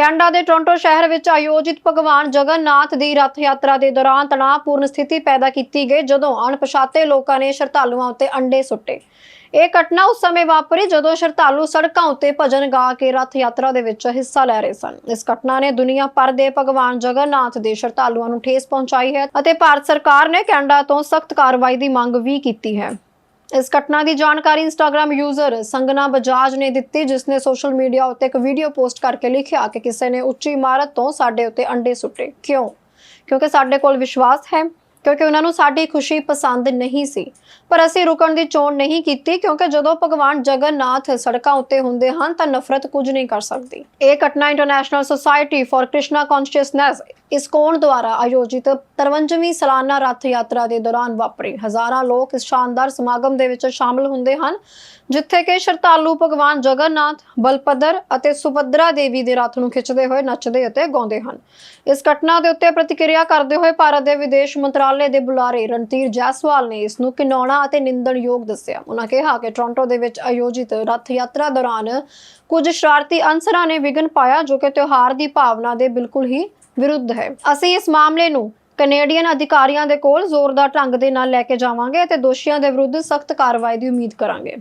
Canada ਦੇ Toronto ਸ਼ਹਿਰ ਵਿੱਚ ਆਯੋਜਿਤ ਭਗਵਾਨ ਜਗਨਨਾਥ ਦੀ ਰਥ ਯਾਤਰਾ ਦੇ ਦੌਰਾਨ ਤਣਾਅਪੂਰਨ ਸਥਿਤੀ ਪੈਦਾ ਕੀਤੀ ਗਈ ਜਦੋਂ ਅਣਪਛਾਤੇ ਲੋਕਾਂ ਨੇ ਸ਼ਰਧਾਲੂਆਂ ਉੱਤੇ ਅੰਡੇ ਸੁੱਟੇ। ਇਹ ਘਟਨਾ ਉਸ ਸਮੇਂ ਵਾਪਰੀ ਜਦੋਂ ਸ਼ਰਧਾਲੂ ਸੜਕਾਂ ਉੱਤੇ ਭਜਨ ਗਾ ਕੇ ਰਥ ਯਾਤਰਾ ਦੇ ਵਿੱਚ ਹਿੱਸਾ ਲੈ ਰਹੇ ਸਨ। ਇਸ ਘਟਨਾ ਨੇ ਦੁਨੀਆ ਭਰ ਦੇ ਭਗਵਾਨ ਜਗਨਨਾਥ ਦੇ ਸ਼ਰਧਾਲੂਆਂ ਨੂੰ ਠੇਸ ਪਹੁੰਚਾਈ ਹੈ ਅਤੇ ਭਾਰਤ ਸਰਕਾਰ ਨੇ ਕੈਨੇਡਾ ਤੋਂ ਸਖਤ ਕਾਰਵਾਈ ਦੀ ਮੰਗ ਵੀ ਕੀਤੀ ਹੈ। ਇਸ ਘਟਨਾ ਦੀ ਜਾਣਕਾਰੀ ਇੰਸਟਾਗ੍ਰam ਯੂਜ਼ਰ ਸੰਗਨਾ ਬਜਾਜ ਨੇ ਦਿੱਤੀ ਜਿਸ ਨੇ ਸੋਸ਼ਲ ਮੀਡੀਆ ਉੱਤੇ ਇੱਕ ਵੀਡੀਓ ਪੋਸਟ ਕਰਕੇ ਲਿਖਿਆ ਕਿ ਕਿਸੇ ਨੇ ਉੱਚੀ ਇਮਾਰਤ ਤੋਂ ਸਾਡੇ ਉੱਤੇ ਅੰਡੇ ਸੁੱਟੇ। ਕਿਉਂ? ਕਿਉਂਕਿ ਸਾਡੇ ਕੋਲ ਵਿਸ਼ਵਾਸ ਹੈ, ਕਿਉਂਕਿ ਉਹਨਾਂ ਨੂੰ ਸਾਡੀ ਖੁਸ਼ੀ ਪਸੰਦ ਨਹੀਂ ਸੀ। ਪਰ ਅਸੀਂ ਰੁਕਣ ਦੀ ਚੋਣ ਨਹੀਂ ਕੀਤੀ, ਕਿਉਂਕਿ ਜਦੋਂ ਭਗਵਾਨ ਜਗਨਨਾਥ ਸੜਕਾਂ ਉੱਤੇ ਹੁੰਦੇ ਹਨ ਤਾਂ ਨਫ਼ਰਤ ਕੁਝ ਨਹੀਂ ਕਰ ਸਕਦੀ। ਇਹ ਘਟਨਾ international society for Krishna consciousness ISKCON ਦੁਆਰਾ ਆਯੋਜਿਤ 53ਵੀਂ ਸਾਲਾਨਾ ਰੱਥ ਯਾਤਰਾ ਦੇ ਦੌਰਾਨ ਵਾਪਰੀ? ਹਜ਼ਾਰਾਂ ਲੋਕ ਇਸ ਸ਼ਾਨਦਾਰ ਸਮਾਗਮ ਦੇ ਵਿੱਚ ਸ਼ਾਮਲ ਹੁੰਦੇ ਹਨ, ਜਿੱਥੇ ਕਿ ਸ਼ਰਧਾਲੂ ਭਗਵਾਨ ਜਗਨਨਾਥ, ਬਲਪਦਰ ਅਤੇ ਸੁਭਦਰਾ ਦੇਵੀ ਦੇ ਰਥ ਨੂੰ ਖਿੱਚਦੇ ਹੋਏ, ਨੱਚਦੇ ਅਤੇ ਗਾਉਂਦੇ ਹਨ। ਇਸ ਘਟਨਾ ਦੇ ਉੱਤੇ ਪ੍ਰਤੀਕਿਰਿਆ ਕਰਦੇ ਹੋਏ ਭਾਰਤ ਦੇ ਵਿਦੇਸ਼ ਮੰਤਰਾਲੇ ਦੇ ਬੁਲਾਰੇ ਰਣਧੀਰ ਜੈਸਵਾਲ ਨੇ ਇਸ ਨੂੰ ਘਿਨਾਉਣਾ ਅਤੇ ਨਿੰਦਣਯੋਗ ਦੱਸਿਆ। ਉਹਨਾਂ ਕਿਹਾ ਕਿ ਟੋਰਾਂਟੋ ਦੇ ਵਿੱਚ ਆਯੋਜਿਤ ਰੱਥ ਯਾਤਰਾ ਦੌਰਾਨ ਕੁਝ ਸ਼ਰਾਰਤੀ ਅਨਸਰਾਂ ਨੇ ਵਿਘਨ ਪਾਇਆ, ਜੋ ਕਿ ਤਿਉਹਾਰ ਦੀ ਭਾਵਨਾ ਦੇ ਬਿਲਕੁਲ ਹੀ ਵਿਰੁੱਧ ਹੈ। ਅਸੀਂ ਇਸ ਮਾਮਲੇ ਨੂੰ ਕੈਨੇਡੀਅਨ ਅਧਿਕਾਰੀਆਂ ਦੇ ਕੋਲ ਜ਼ੋਰਦਾਰ ਢੰਗ ਦੇ ਨਾਲ ਲੈ ਕੇ ਜਾਵਾਂਗੇ ਅਤੇ ਦੋਸ਼ੀਆਂ ਦੇ ਵਿਰੁੱਧ ਸਖਤ ਕਾਰਵਾਈ ਦੀ ਉਮੀਦ ਕਰਾਂਗੇ।